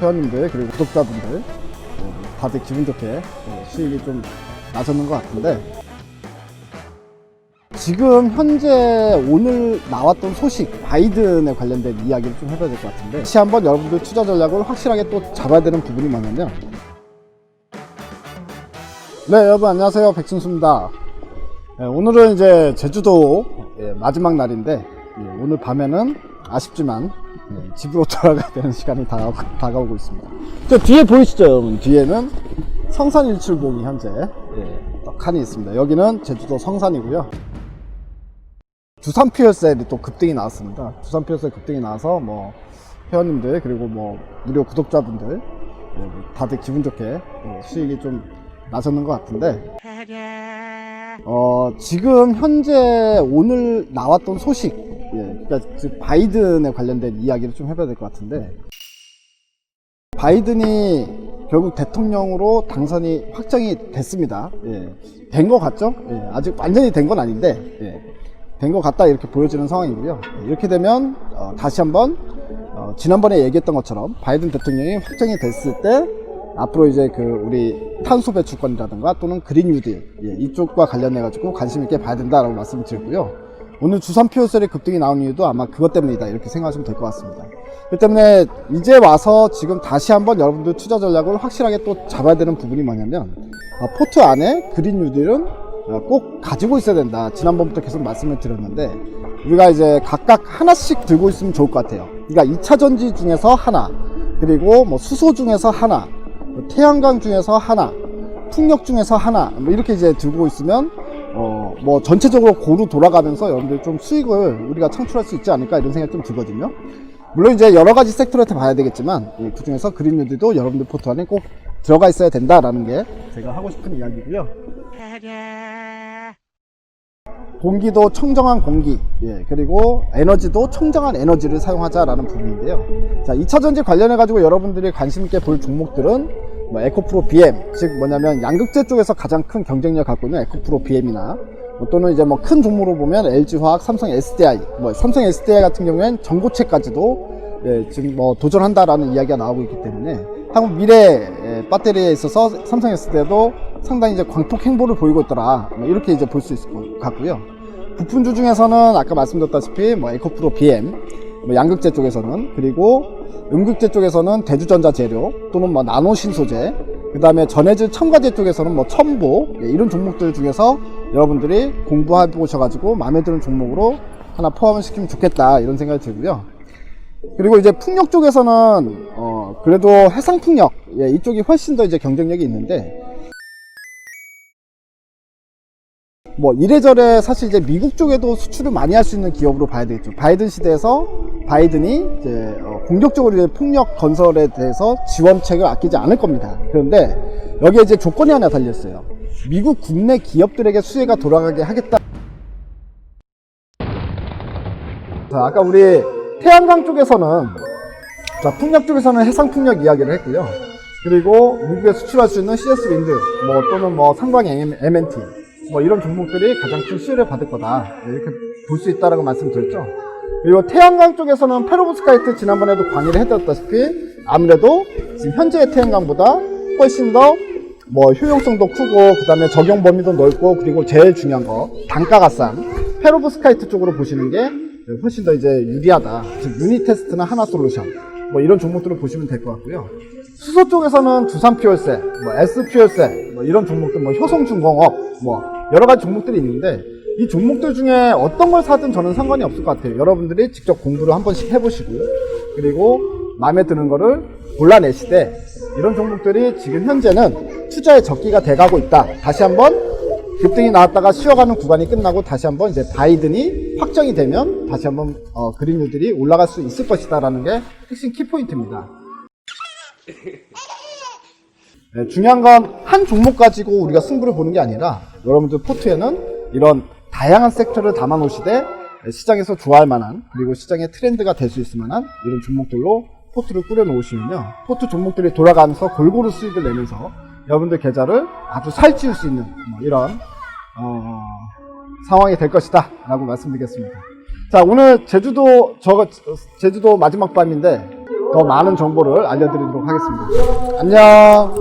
회원님들 그리고 구독자분들 어, 다들 기분 좋게 어, 수익이 좀 나셨는 것 같은데. 지금 현재 오늘 나왔던 소식 바이든에 관련된 이야기를 좀 해봐야 될 것 같은데 다시 한번 여러분들 투자 전략을 확실하게 또 잡아야 되는 부분이 뭐냐면 네 여러분 안녕하세요. 백순수입니다. 네, 오늘은 이제 제주도 예, 마지막 날인데 예, 오늘 밤에는 아쉽지만 예, 집으로 돌아가야 되는 시간이 다가, 다가오고 있습니다. 저 뒤에 보이시죠 여러분? 뒤에는 성산 일출봉이 현재 예, 떡하니 있습니다. 여기는 제주도 성산이고요. 두산 피어셀이 또 급등이 나왔습니다. 두산 피어셀 급등이 나와서 뭐 회원님들 그리고 뭐 무료 구독자분들 예, 뭐 다들 기분 좋게 예, 수익이 좀 나셨는 것 같은데 어, 지금 현재 오늘 나왔던 소식, 예, 그러니까 즉 바이든에 관련된 이야기를 좀 해봐야 될 것 같은데, 바이든이 결국 대통령으로 당선이 확정이 됐습니다. 예, 된 것 같죠? 예, 아직 완전히 된 건 아닌데, 예, 된것 같다 이렇게 보여지는 상황이고요. 예, 이렇게 되면 어, 다시 한번 어, 지난번에 얘기했던 것처럼 바이든 대통령이 확정이 됐을 때 앞으로 이제 그 우리 탄소 배출권이라든가 또는 그린 뉴딜 예, 이쪽과 관련해 가지고 관심 있게 봐야 된다라고 말씀드리고요. 오늘 주산 피오셀의 급등이 나온 이유도 아마 그것 때문이다 이렇게 생각하시면 될 것 같습니다. 그 때문에 이제 와서 지금 다시 한번 여러분들 투자 전략을 확실하게 또 잡아야 되는 부분이 뭐냐면 어, 포트 안에 그린 뉴딜은 어, 꼭 가지고 있어야 된다. 지난번부터 계속 말씀을 드렸는데 우리가 이제 각각 하나씩 들고 있으면 좋을 것 같아요. 그러니까 2차 전지 중에서 하나, 그리고 뭐 수소 중에서 하나, 뭐 태양광 중에서 하나, 풍력 중에서 하나, 뭐 이렇게 이제 들고 있으면 어 뭐 전체적으로 고루 돌아가면서 여러분들 좀 수익을 우리가 창출할 수 있지 않을까 이런 생각이 좀 들거든요. 물론 이제 여러 가지 섹터를 다 봐야 되겠지만 그 중에서 그린 뉴딜도 여러분들 포트 안에 꼭 들어가 있어야 된다라는 게 제가 하고 싶은 이야기고요. 공기도 청정한 공기, 예, 그리고 에너지도 청정한 에너지를 사용하자라는 부분인데요. 자, 2차 전지 관련해 가지고 여러분들이 관심 있게 볼 종목들은 뭐 에코프로 BM, 즉 뭐냐면 양극재 쪽에서 가장 큰 경쟁력 갖고 있는 에코프로 BM이나 뭐 또는 이제 뭐 큰 종목으로 보면 LG화학, 삼성 SDI, 뭐 삼성 SDI 같은 경우에는 전고체까지도 예, 지금 뭐 도전한다라는 이야기가 나오고 있기 때문에 향후 미래 예, 배터리에 있어서 삼성 SDI도 상당히 이제 광폭 행보를 보이고 있더라. 뭐 이렇게 이제 볼 수 있을 것 같고요. 부품주 중에서는 아까 말씀드렸다시피 뭐 에코프로 BM, 뭐 양극재 쪽에서는 그리고 음극재 쪽에서는 대주전자 재료 또는 뭐 나노 신소재, 그 다음에 전해질 첨가제 쪽에서는 뭐 첨보 예, 이런 종목들 중에서 여러분들이 공부해 보셔가지고 마음에 드는 종목으로 하나 포함을 시키면 좋겠다 이런 생각이 들고요. 그리고 이제 풍력 쪽에서는 어 그래도 해상 풍력 예, 이쪽이 훨씬 더 이제 경쟁력이 있는데 뭐 이래저래 사실 이제 미국 쪽에도 수출을 많이 할 수 있는 기업으로 봐야 되겠죠. 바이든 시대에서 바이든이 이제 어, 공격적으로 풍력 건설에 대해서 지원책을 아끼지 않을 겁니다. 그런데 여기에 이제 조건이 하나 달렸어요. 미국 국내 기업들에게 수혜가 돌아가게 하겠다. 자, 아까 우리 태양광 쪽에서는 자, 풍력 쪽에서는 해상 풍력 이야기를 했고요. 그리고 미국에 수출할 수 있는 CS 윈드, 뭐 또는 뭐 상광 MNT, 뭐 이런 종목들이 가장 큰 수혜를 받을 거다. 이렇게 볼 수 있다라고 말씀드렸죠. 그리고 태양광 쪽에서는 페로브스카이트 지난번에도 강의를 해드렸다시피 아무래도 지금 현재의 태양광보다 훨씬 더 뭐 효용성도 크고 그 다음에 적용 범위도 넓고 그리고 제일 중요한 거 단가가 싼 페로브스카이트 쪽으로 보시는 게 훨씬 더 이제 유리하다. 즉 유니 테스트나 하나 솔루션 뭐 이런 종목들을 보시면 될 것 같고요. 수소 쪽에서는 두산 퓨얼셀, 뭐 S 퓨얼셀, 뭐 이런 종목들, 뭐 효성중공업, 뭐 여러 가지 종목들이 있는데 이 종목들 중에 어떤 걸 사든 저는 상관이 없을 것 같아요. 여러분들이 직접 공부를 한 번씩 해보시고 그리고 마음에 드는 거를 골라내시되 이런 종목들이 지금 현재는 투자의 적기가 돼가고 있다. 다시 한번 급등이 나왔다가 쉬어가는 구간이 끝나고 다시 한번 이제 바이든이 확정이 되면 다시 한번 어, 그린 뉴들이 올라갈 수 있을 것이다라는 게 핵심 키포인트입니다. 네, 중요한 건 한 종목 가지고 우리가 승부를 보는 게 아니라 여러분들 포트에는 이런 다양한 섹터를 담아 놓으시되 시장에서 좋아할 만한 그리고 시장의 트렌드가 될 수 있을 만한 이런 종목들로 포트를 꾸려 놓으시면요 포트 종목들이 돌아가면서 골고루 수익을 내면서 여러분들 계좌를 아주 살찌울 수 있는 뭐 이런 어, 상황이 될 것이다 라고 말씀드리겠습니다 자 오늘 제주도 저 제주도 마지막 밤인데 더 많은 정보를 알려드리도록 하겠습니다. 안녕.